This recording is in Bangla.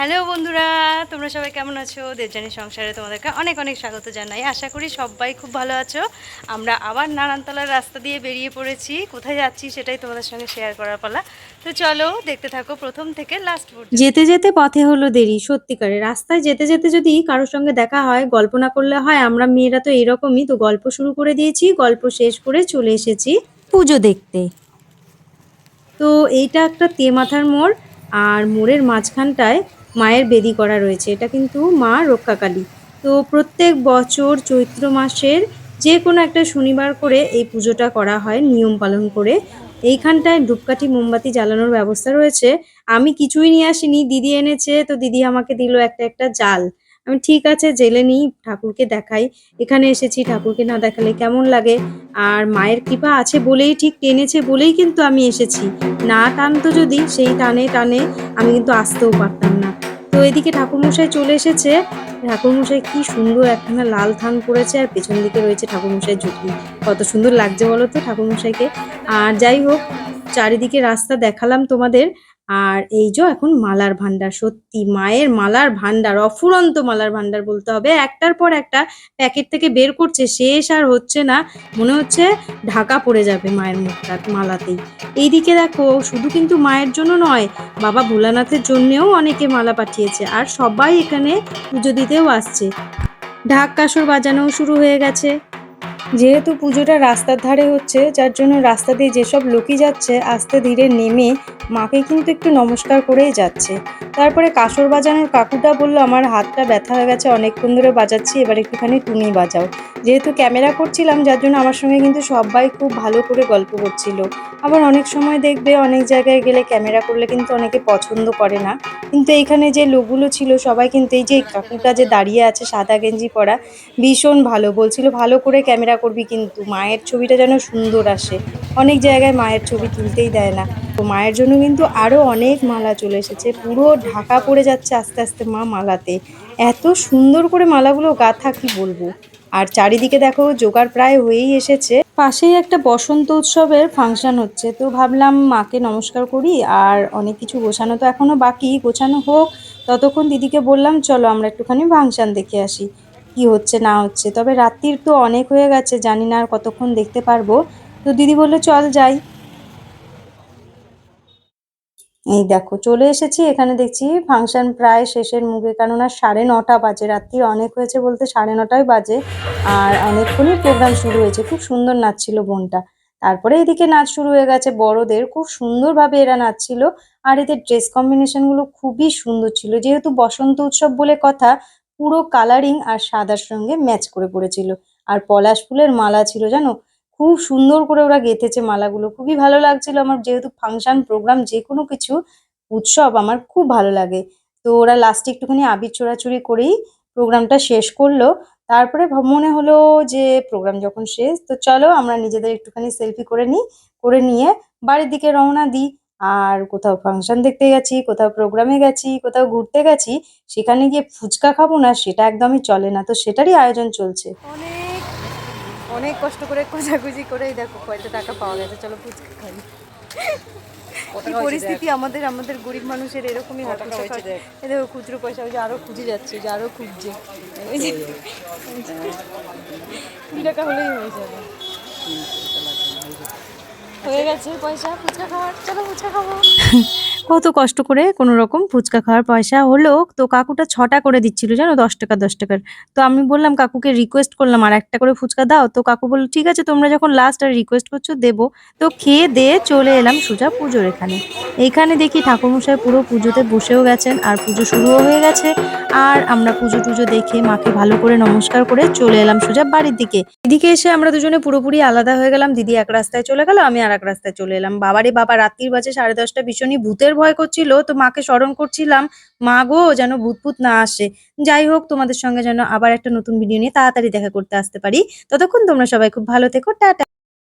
হ্যালো বন্ধুরা, তোমরা সবাই কেমন আছো? দেবজানি সংসারে তোমাদেরকে অনেক অনেক স্বাগত জানাই। আশা করি সবাই খুব ভালো আছো। আমরা আবার নারায়ণতলার রাস্তা দিয়ে বেরিয়ে পড়েছি। কোথায় যাচ্ছি সেটাই তোমাদের সঙ্গে শেয়ার করার পালা। তো চলো, দেখতে থাকো প্রথম থেকে লাস্ট যেতে যেতে পথে হলো দেরি, সত্যিকারে। রাস্তায় যেতে যেতে যদি কারোর সঙ্গে দেখা হয়, গল্প না করলে হয়, আমরা মেয়েরা তো এরকমই। তো গল্প শুরু করে দিয়েছি, গল্প শেষ করে চলে এসেছি পুজো দেখতে। তো এইটা একটা তেমাথার মোড়, আর মোড়ের মাঝখানটায় মায়ের বেদি করা রয়েছে। এটা কিন্তু মা রক্ষাকালী। তো প্রত্যেক বছর চৈত্র মাসের যে কোনো একটা শনিবার করে এই পুজোটা করা হয়, নিয়ম পালন করে। এইখানটায় ধূপকাঠি, মোমবাতি জ্বালানোর ব্যবস্থা রয়েছে। আমি কিছুই নিয়ে আসিনি, দিদি এনেছে, তো দিদি আমাকে দিল একটা একটা জাল। আমি ঠিক আছে, জেলে নিই, ঠাকুরকে দেখাই। এখানে এসেছি, ঠাকুরকে না দেখালে কেমন লাগে? আর মায়ের কৃপা আছে বলেই ঠিক টেনেছে বলেই কিন্তু আমি এসেছি। না টানতো যদি, সেই টানে টানে আমি কিন্তু আসতেও পারতাম না। তো এদিকে ঠাকুরমশাই চলে এসেছে। ঠাকুরমশাই কি সুন্দর একখানা লাল থান পড়েছে আর পেছন দিকে রয়েছে ঠাকুরমশাই ঝুঁকি। কত সুন্দর লাগছে বলো তো ঠাকুরমশাইকে। আর যাই হোক, চারিদিকে রাস্তা দেখালাম তোমাদের। আর এই যে এখন মালার ভান্ডার, সত্যি মায়ের মালার ভান্ডার, অফুরন্ত মালার ভান্ডার বলতে হবে। একটার পর একটা প্যাকেট থেকে বের করছে, শেষ আর হচ্ছে না। মনে হচ্ছে ঢাকা পড়ে যাবে মায়ের মুখটা মালাতেই। এইদিকে দেখো, শুধু কিন্তু মায়ের জন্য নয়, বাবা ভোলানাথের জন্যেও অনেকে মালা পাঠিয়েছে আর সবাই এখানে পুজো দিতেও আসছে। ঢাক কাসর বাজানোও শুরু হয়ে গেছে। যেহেতু পুজোটা রাস্তার ধারে হচ্ছে, যার জন্য রাস্তা দিয়ে যেসব লোকই যাচ্ছে, আস্তে ধীরে নেমে মাকে কিন্তু একটু নমস্কার করেই যাচ্ছে। তারপরে কাসর বাজানোর কাকুটা বলল, আমার হাতটা ব্যথা হয়ে গেছে, অনেকক্ষণ ধরে বাজাচ্ছি, এবার একটুখানি টুনি বাজাও। যেহেতু ক্যামেরা করছিলাম, যার জন্য আমার সঙ্গে কিন্তু সবাই খুব ভালো করে গল্প করছিল। আবার অনেক সময় দেখবে অনেক জায়গায় গেলে ক্যামেরা করলে কিন্তু অনেকে পছন্দ করে না। কিন্তু এইখানে যে লোকগুলো ছিল, সবাই কিন্তু এই যে কাকুটা যে দাঁড়িয়ে আছে সাদা গেঞ্জি পরা, ভীষণ ভালো বলছিল, ভালো করে ক্যামেরা করবি কিন্তু, মায়ের ছবিটা যেন সুন্দর আসে। অনেক জায়গায় মায়ের ছবি তুলতেই দেয় না। তো মায়ের জন্য কিন্তু আরও অনেক মালা চলে এসেছে। পুরো ঢাকা পড়ে যাচ্ছে আস্তে আস্তে মা মালাতে। এত সুন্দর করে মালাগুলো গাঁথা কি বলব? আর চারিদিকে দেখো, জোগাড় প্রায় হয়েই এসেছে। পাশেই একটা বসন্ত উৎসবের ফাংশন হচ্ছে, তো ভাবলাম মাকে নমস্কার করি, আর অনেক কিছু গোছানো তো এখনও বাকি, গোছানো হোক। ততক্ষণ দিদিকে বললাম, চলো আমরা একটুখানি ফাংশন দেখে আসি, কি হচ্ছে, না হচ্ছে? তবে রাত্রির তো অনেক হয়ে গেছে, জানি না আর কতক্ষণ দেখতে পারব। তো দিদি বলল, চল যাই। এই দেখো, চলে এসেছি। এখানে দেখছি ফাংশন প্রায় শেষের মুখে, কেননা সাড়ে নটা বাজে, রাত্রি অনেক হয়েছে বলতে সাড়ে নটাই বাজে আর অনেকক্ষণই প্রোগ্রাম শুরু হয়েছে। খুব সুন্দর নাচছিল বোনটা। তারপরে এদিকে নাচ শুরু হয়ে গেছে বড়দের। খুব সুন্দরভাবে এরা নাচছিল আর এদের ড্রেস কম্বিনেশনগুলো খুবই সুন্দর ছিল। যেহেতু বসন্ত উৎসব বলে কথা, পুরো কালারিং আর সাদার সঙ্গে ম্যাচ করে পড়েছিল। আর পলাশ ফুলের মালা ছিল, জানো? খুব সুন্দর করে ওরা গেঁথেছে মালাগুলো। খুবই ভালো লাগছিল আমার, যেহেতু ফাংশন প্রোগ্রাম যে কোনো কিছু উৎসব আমার খুব ভালো লাগে। তো ওরা লাস্টে একটুখানি আবির ছোড়াছুড়ি করেই প্রোগ্রামটা শেষ করল। তারপরে মনে হলো যে প্রোগ্রাম যখন শেষ, তো চলো আমরা নিজেদের একটুখানি সেলফি করে নিই, করে নিয়ে বাড়ির দিকে রওনা দিই। আর কোথাও ফাংশন দেখতে গেছি, কোথাও প্রোগ্রামে গেছি, কোথাও ঘুরতে গেছি, সেখানে গিয়ে ফুচকা খাব না, সেটা একদমই চলে না। তো সেটারই আয়োজন চলছে। অনেক অনেক কষ্ট করে খোঁজাখুঁজি করে এই দেখো কয়টা টাকা পাওয়া গেছে চলো ফুচকা খাই। পরিস্থিতি আমাদের আমাদের গরিব মানুষের এরকমই খাওয়া- দেখো? খুচরো পয়সা ওই যে আরও খুঁজে যাচ্ছে যে আরও খুঁজছে। টাকা হলেই হয়ে যাবে। হয়ে গেছে পয়সা ফুচকা খাওয়ার চলো ফুচকা খাব। কত কষ্ট করে কোনো রকম ফুচকা খাওয়ার পয়সা হলো তো কাকুটা ছটা করে দিচ্ছিল, জানো? দশ টাকা, দশ টাকার। তো আমি বললাম, কাকুকে রিকোয়েস্ট করলাম, আর একটা করে ফুচকা দাও। তো কাকু বলল, ঠিক আছে, তোমরা যখন লাস্ট আর রিকোয়েস্ট করছ, দেবো। তো খেয়ে দিয়ে চলে এলাম সোজা পুজোর এখানে। এইখানে দেখি ঠাকুরমশাই পুরো পুজোতে বসেও গেছেন, আর পুজো শুরুও হয়ে গেছে। আর আমরা পুজো টুজো দেখে মাকে ভালো করে নমস্কার করে চলে এলাম সোজা বাড়ির দিকে। এদিকে এসে আমরা দুজনে পুরোপুরি আলাদা হয়ে গেলাম। দিদি এক রাস্তায় চলে গেল, আমি আর এক রাস্তায় চলে এলাম। বাবারে বাবা, রাত্রির বাজে সাড়ে দশটা, ভীষণই ভূতের ভয় করছিল। তো মাকে স্মরণ করছিলাম, মা গো, যেন ভূত না আসে। যাই হোক, তোমাদের সঙ্গে যেন আবার একটা নতুন ভিডিও নিয়ে তাড়াতাড়ি দেখা করতে আসতে পারি। ততক্ষণ তোমরা সবাই খুব ভালো থেকো, টাটা।